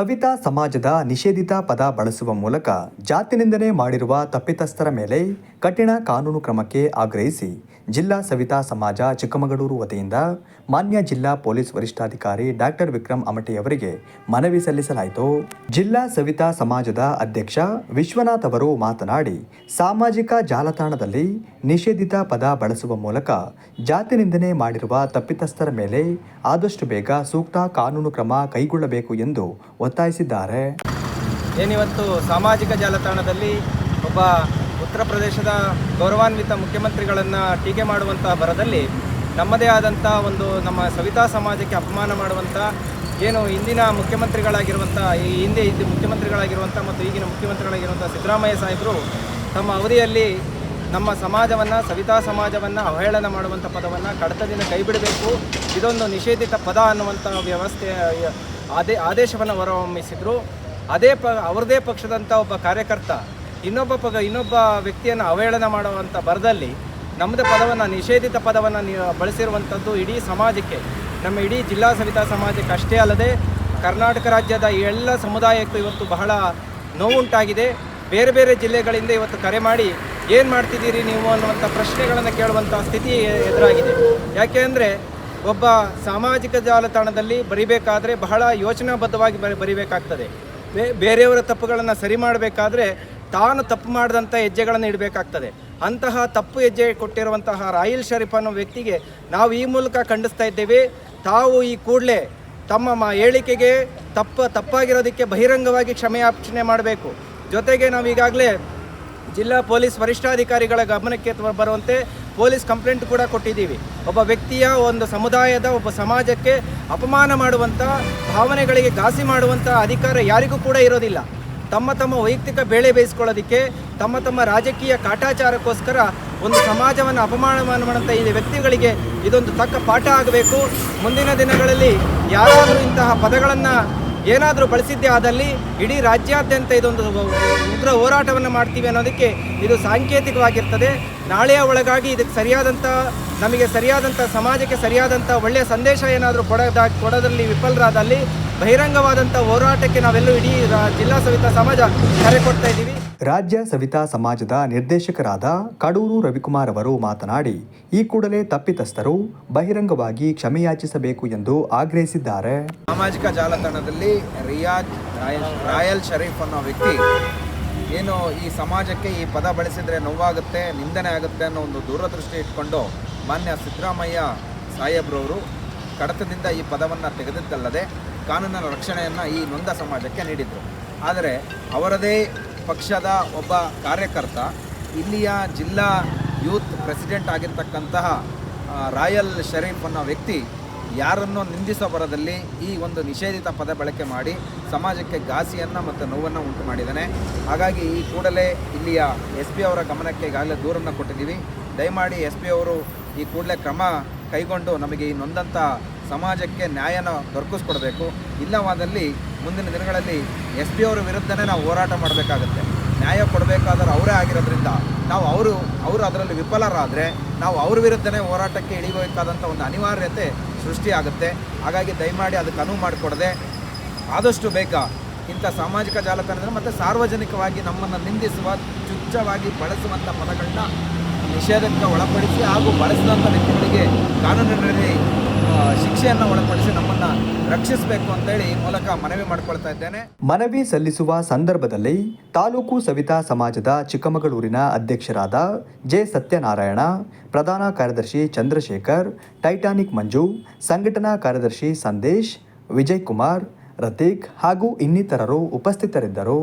ಸವಿತಾ ಸಮಾಜದ ನಿಷೇಧಿತ ಪದ ಬಳಸುವ ಮೂಲಕ ಜಾತಿನಿಂದನೆ ಮಾಡಿರುವ ತಪ್ಪಿತಸ್ಥರ ಮೇಲೆ ಕಠಿಣ ಕಾನೂನು ಕ್ರಮಕ್ಕೆ ಆಗ್ರಹಿಸಿ ಜಿಲ್ಲಾ ಸವಿತಾ ಸಮಾಜ ಚಿಕ್ಕಮಗಳೂರು ವತಿಯಿಂದ ಮಾನ್ಯ ಜಿಲ್ಲಾ ಪೊಲೀಸ್ ವರಿಷ್ಠಾಧಿಕಾರಿ ಡಾಕ್ಟರ್ ವಿಕ್ರಮ್ ಅಮಟೆಯವರಿಗೆ ಮನವಿ ಸಲ್ಲಿಸಲಾಯಿತು. ಜಿಲ್ಲಾ ಸವಿತಾ ಸಮಾಜದ ಅಧ್ಯಕ್ಷ ವಿಶ್ವನಾಥ್ ಅವರು ಮಾತನಾಡಿ, ಸಾಮಾಜಿಕ ಜಾಲತಾಣದಲ್ಲಿ ನಿಷೇಧಿತ ಪದ ಬಳಸುವ ಮೂಲಕ ಜಾತಿ ನಿಂದನೆ ಮಾಡಿರುವ ತಪ್ಪಿತಸ್ಥರ ಮೇಲೆ ಆದಷ್ಟು ಬೇಗ ಸೂಕ್ತ ಕಾನೂನು ಕ್ರಮ ಕೈಗೊಳ್ಳಬೇಕು ಎಂದು ಒತ್ತಾಯಿಸಿದ್ದಾರೆ. ಏನಿವತ್ತು ಸಾಮಾಜಿಕ ಜಾಲತಾಣದಲ್ಲಿ ಒಬ್ಬ ಉತ್ತರ ಪ್ರದೇಶದ ಗೌರವಾನ್ವಿತ ಮುಖ್ಯಮಂತ್ರಿಗಳನ್ನು ಟೀಕೆ ಮಾಡುವಂತಹ ಬರದಲ್ಲಿ ನಮ್ಮದೇ ಆದಂಥ ಒಂದು ನಮ್ಮ ಸವಿತಾ ಸಮಾಜಕ್ಕೆ ಅಪಮಾನ ಮಾಡುವಂಥ ಏನು ಇಂದಿನ ಮುಖ್ಯಮಂತ್ರಿಗಳಾಗಿರುವಂಥ ಈ ಹಿಂದೆ ಇದ್ದ ಮುಖ್ಯಮಂತ್ರಿಗಳಾಗಿರುವಂಥ ಮತ್ತು ಈಗಿನ ಮುಖ್ಯಮಂತ್ರಿಗಳಾಗಿರುವಂಥ ಸಿದ್ದರಾಮಯ್ಯ ಸಾಹೇಬರು ತಮ್ಮ ಅವಧಿಯಲ್ಲಿ ನಮ್ಮ ಸಮಾಜವನ್ನು, ಸವಿತಾ ಸಮಾಜವನ್ನು ಅವಹೇಳನ ಮಾಡುವಂಥ ಪದವನ್ನು ಕಡತದಿಂದ ಕೈಬಿಡಬೇಕು ಇದೊಂದು ನಿಷೇಧಿತ ಪದ ಅನ್ನುವಂಥ ವ್ಯವಸ್ಥೆ, ಆದೇ, ಆದೇಶವನ್ನು ಹೊರಹೊಮ್ಮಿಸಿದರು. ಅದೇ ಪ, ಅವರದೇ ಪಕ್ಷದಂಥ ಒಬ್ಬ ಕಾರ್ಯಕರ್ತ ಇನ್ನೊಬ್ಬ ಪಗ, ಇನ್ನೊಬ್ಬ ವ್ಯಕ್ತಿಯನ್ನು ಅವಹೇಳನ ಮಾಡುವಂಥ ಬರದಲ್ಲಿ ನಮ್ಮದೇ ಪದವನ್ನು, ನಿಷೇಧಿತ ಪದವನ್ನು ನೀವು ಬಳಸಿರುವಂಥದ್ದು ಇಡೀ ಸಮಾಜಕ್ಕೆ, ನಮ್ಮ ಇಡೀ ಜಿಲ್ಲಾ ಸವಿತಾ ಸಮಾಜಕ್ಕೆ ಅಷ್ಟೇ ಅಲ್ಲದೆ ಕರ್ನಾಟಕ ರಾಜ್ಯದ ಎಲ್ಲ ಸಮುದಾಯಕ್ಕೂ ಇವತ್ತು ಬಹಳ ನೋವುಂಟಾಗಿದೆ. ಬೇರೆ ಬೇರೆ ಜಿಲ್ಲೆಗಳಿಂದ ಇವತ್ತು ಕರೆ ಮಾಡಿ ಏನು ಮಾಡ್ತಿದ್ದೀರಿ ನೀವು ಅನ್ನುವಂಥ ಪ್ರಶ್ನೆಗಳನ್ನು ಕೇಳುವಂಥ ಸ್ಥಿತಿ ಎದುರಾಗಿದೆ. ಯಾಕೆ ಅಂದರೆ ಒಬ್ಬ ಸಾಮಾಜಿಕ ಜಾಲತಾಣದಲ್ಲಿ ಬರಿಬೇಕಾದ್ರೆ ಬಹಳ ಯೋಚನಾಬದ್ಧವಾಗಿ ಬರಿ ಬರಿಬೇಕಾಗ್ತದೆ. ಬೇರೆಯವರ ತಪ್ಪುಗಳನ್ನು ಸರಿ ಮಾಡಬೇಕಾದ್ರೆ ತಾನು ತಪ್ಪು ಮಾಡಿದಂಥ ಹೆಜ್ಜೆಗಳನ್ನು ಇಡಬೇಕಾಗ್ತದೆ. ಅಂತಹ ತಪ್ಪು ಹೆಜ್ಜೆ ಕೊಟ್ಟಿರುವಂತಹ ರಾಯಿಲ್ ಶರೀಫ್ ಅನ್ನೋ ವ್ಯಕ್ತಿಗೆ ನಾವು ಈ ಮೂಲಕ ಖಂಡಿಸ್ತಾ ಇದ್ದೇವೆ. ತಾವು ಈ ಕೂಡಲೇ ತಮ್ಮ ಹೇಳಿಕೆಗೆ ತಪ್ಪ ತಪ್ಪಾಗಿರೋದಕ್ಕೆ ಬಹಿರಂಗವಾಗಿ ಕ್ಷಮೆಯಾಚನೆ ಮಾಡಬೇಕು. ಜೊತೆಗೆ ನಾವು ಈಗಾಗಲೇ ಜಿಲ್ಲಾ ಪೊಲೀಸ್ ವರಿಷ್ಠಾಧಿಕಾರಿಗಳ ಗಮನಕ್ಕೆ ಬರುವಂತೆ ಪೊಲೀಸ್ ಕಂಪ್ಲೇಂಟ್ ಕೂಡ ಕೊಟ್ಟಿದ್ದೀವಿ. ಒಬ್ಬ ವ್ಯಕ್ತಿಯ ಒಂದು ಸಮುದಾಯದ, ಒಬ್ಬ ಸಮಾಜಕ್ಕೆ ಅಪಮಾನ ಮಾಡುವಂಥ ಭಾವನೆಗಳಿಗೆ ಘಾಸಿ ಮಾಡುವಂಥ ಅಧಿಕಾರ ಯಾರಿಗೂ ಕೂಡ ಇರೋದಿಲ್ಲ. ತಮ್ಮ ತಮ್ಮ ವೈಯಕ್ತಿಕ ಬೇಳೆ ಬೇಯಿಸ್ಕೊಳ್ಳೋದಕ್ಕೆ, ತಮ್ಮ ತಮ್ಮ ರಾಜಕೀಯ ಕಾಟಾಚಾರಕ್ಕೋಸ್ಕರ ಒಂದು ಸಮಾಜವನ್ನು ಅಪಮಾನ ಮಾಡುವಂಥ ಈ ವ್ಯಕ್ತಿಗಳಿಗೆ ಇದೊಂದು ತಕ್ಕ ಪಾಠ ಆಗಬೇಕು. ಮುಂದಿನ ದಿನಗಳಲ್ಲಿ ಯಾರಾದರೂ ಇಂತಹ ಪದಗಳನ್ನು ಏನಾದರೂ ಬಳಸಿದ್ದೇ ಆದಲ್ಲಿ ಇಡೀ ರಾಜ್ಯಾದ್ಯಂತ ಇದೊಂದು ಉಗ್ರ ಹೋರಾಟವನ್ನು ಮಾಡ್ತೀವಿ ಅನ್ನೋದಕ್ಕೆ ಇದು ಸಾಂಕೇತಿಕವಾಗಿರ್ತದೆ. ನಾಳೆಯ ಒಳಗಾಗಿ ಇದಕ್ಕೆ ಸರಿಯಾದಂಥ ನಮಗೆ ಸರಿಯಾದಂಥ ಸಮಾಜಕ್ಕೆ ಸರಿಯಾದಂಥ ಒಳ್ಳೆಯ ಸಂದೇಶ ಏನಾದರೂ ಕೊಡೋದಾಗಿ, ಕೊಡೋದ್ರಲ್ಲಿ ವಿಫಲರಾದಲ್ಲಿ ಬಹಿರಂಗವಾದಂಥ ಹೋರಾಟಕ್ಕೆ ನಾವೆಲ್ಲೂ ಇಡೀ ರಾ- ಜಿಲ್ಲಾ ಸವಿತಾ ಸಮಾಜ ಕರೆ ಕೊಡ್ತಾ ಇದ್ದೀವಿ. ರಾಜ್ಯ ಸವಿತಾ ಸಮಾಜದ ನಿರ್ದೇಶಕರಾದ ಕಡೂರು ರವಿಕುಮಾರ್ ಅವರು ಮಾತನಾಡಿ ಈ ಕೂಡಲೇ ತಪ್ಪಿತಸ್ಥರು ಬಹಿರಂಗವಾಗಿ ಕ್ಷಮೆಯಾಚಿಸಬೇಕು ಎಂದು ಆಗ್ರಹಿಸಿದ್ದಾರೆ. ಸಾಮಾಜಿಕ ಜಾಲತಾಣದಲ್ಲಿ ರಿಯಾಜ್ ರಾಯಲ್ ರಾಯಲ್ ಶರೀಫ್ ಅನ್ನೋ ವ್ಯಕ್ತಿ ಏನು ಈ ಸಮಾಜಕ್ಕೆ ಈ ಪದ ಬಳಸಿದರೆ ನೋವಾಗುತ್ತೆ ನಿಂದನೆ ಆಗುತ್ತೆ ಅನ್ನೋ ಒಂದು ದೂರದೃಷ್ಟಿ ಇಟ್ಕೊಂಡು ಮಾನ್ಯ ಸಿದ್ದರಾಮಯ್ಯ ಸಾಹೇಬ್ರವರು ಕಡತದಿಂದ ಈ ಪದವನ್ನು ತೆಗೆದಿದ್ದಲ್ಲದೆ ಕಾನೂನಿನ ರಕ್ಷಣೆಯನ್ನು ಈ ನೊಂದ ಸಮಾಜಕ್ಕೆ ನೀಡಿದರು. ಆದರೆ ಅವರದೇ ಪಕ್ಷದ ಒಬ್ಬ ಕಾರ್ಯಕರ್ತ, ಇಲ್ಲಿಯ ಜಿಲ್ಲಾ ಯೂತ್ ಪ್ರೆಸಿಡೆಂಟ್ ಆಗಿರ್ತಕ್ಕಂತಹ ರಾಯಲ್ ಶರೀಫ್ ಅನ್ನೋ ವ್ಯಕ್ತಿ ಯಾರನ್ನೋ ನಿಂದಿಸೋ ಬರದಲ್ಲಿ ಈ ಒಂದು ನಿಷೇಧಿತ ಪದ ಬಳಕೆ ಮಾಡಿ ಸಮಾಜಕ್ಕೆ ಘಾಸಿಯನ್ನು ಮತ್ತು ನೋವನ್ನು ಉಂಟು ಮಾಡಿದ್ದಾನೆ. ಹಾಗಾಗಿ ಈ ಕೂಡಲೇ ಇಲ್ಲಿಯ ಎಸ್ ಪಿ ಅವರ ಗಮನಕ್ಕೆ ಈಗಾಗಲೇ ದೂರನ್ನು ಕೊಟ್ಟಿದ್ದೀವಿ. ದಯಮಾಡಿ ಎಸ್ ಪಿ ಅವರು ಈ ಕೂಡಲೇ ಕ್ರಮ ಕೈಗೊಂಡು ನಮಗೆ ಈ ನೊಂದಂಥ ಸಮಾಜಕ್ಕೆ ನ್ಯಾಯನ ದೊರಕಿಸ್ಕೊಡ್ಬೇಕು. ಇಲ್ಲವಾದಲ್ಲಿ ಮುಂದಿನ ದಿನಗಳಲ್ಲಿ ಎಸ್ ಪಿ ಅವರ ವಿರುದ್ಧನೇ ನಾವು ಹೋರಾಟ ಮಾಡಬೇಕಾಗುತ್ತೆ. ನ್ಯಾಯ ಕೊಡಬೇಕಾದ್ರೆ ಅವರೇ ಆಗಿರೋದ್ರಿಂದ ನಾವು ಅವರು ಅವರು ಅದರಲ್ಲಿ ವಿಫಲರಾದರೆ ನಾವು ಅವ್ರ ವಿರುದ್ಧನೇ ಹೋರಾಟಕ್ಕೆ ಇಳಿಬೇಕಾದಂಥ ಒಂದು ಅನಿವಾರ್ಯತೆ ಸೃಷ್ಟಿಯಾಗುತ್ತೆ. ಹಾಗಾಗಿ ದಯಮಾಡಿ ಅದಕ್ಕೆ ಅನುವು ಮಾಡಿಕೊಡದೆ ಆದಷ್ಟು ಬೇಗ ಇಂಥ ಸಾಮಾಜಿಕ ಜಾಲತಾಣದಲ್ಲಿ ಮತ್ತು ಸಾರ್ವಜನಿಕವಾಗಿ ನಮ್ಮನ್ನು ನಿಂದಿಸುವ, ಚುಚ್ಚವಾಗಿ ಬಳಸುವಂಥ ಪದಗಳನ್ನ ನಿಷೇಧಕ್ಕೆ ಒಳಪಡಿಸಿ ಹಾಗೂ ಬಳಸಿದಂಥ ವ್ಯಕ್ತಿಗಳಿಗೆ ಕಾನೂನಿನಲ್ಲಿ ಶಿಕ್ಷೆಯನ್ನು ಒಳಪಡಿಸಿ ನಮ್ಮನ್ನು ರಕ್ಷಿಸಬೇಕು ಅಂತೇಳಿ ಈ ಮೂಲಕ ಮನವಿ ಮಾಡಿಕೊಳ್ತಾ ಇದ್ದೇನೆ. ಮನವಿ ಸಲ್ಲಿಸುವ ಸಂದರ್ಭದಲ್ಲಿ ತಾಲೂಕು ಸವಿತಾ ಸಮಾಜದ ಚಿಕ್ಕಮಗಳೂರಿನ ಅಧ್ಯಕ್ಷರಾದ ಜೆ ಸತ್ಯನಾರಾಯಣ, ಪ್ರಧಾನ ಕಾರ್ಯದರ್ಶಿ ಚಂದ್ರಶೇಖರ್, ಟೈಟಾನಿಕ್ ಮಂಜು, ಸಂಘಟನಾ ಕಾರ್ಯದರ್ಶಿ ಸಂದೇಶ್, ವಿಜಯ್ ಕುಮಾರ್, ರತೀಕ್ ಹಾಗೂ ಇನ್ನಿತರರು ಉಪಸ್ಥಿತರಿದ್ದರು.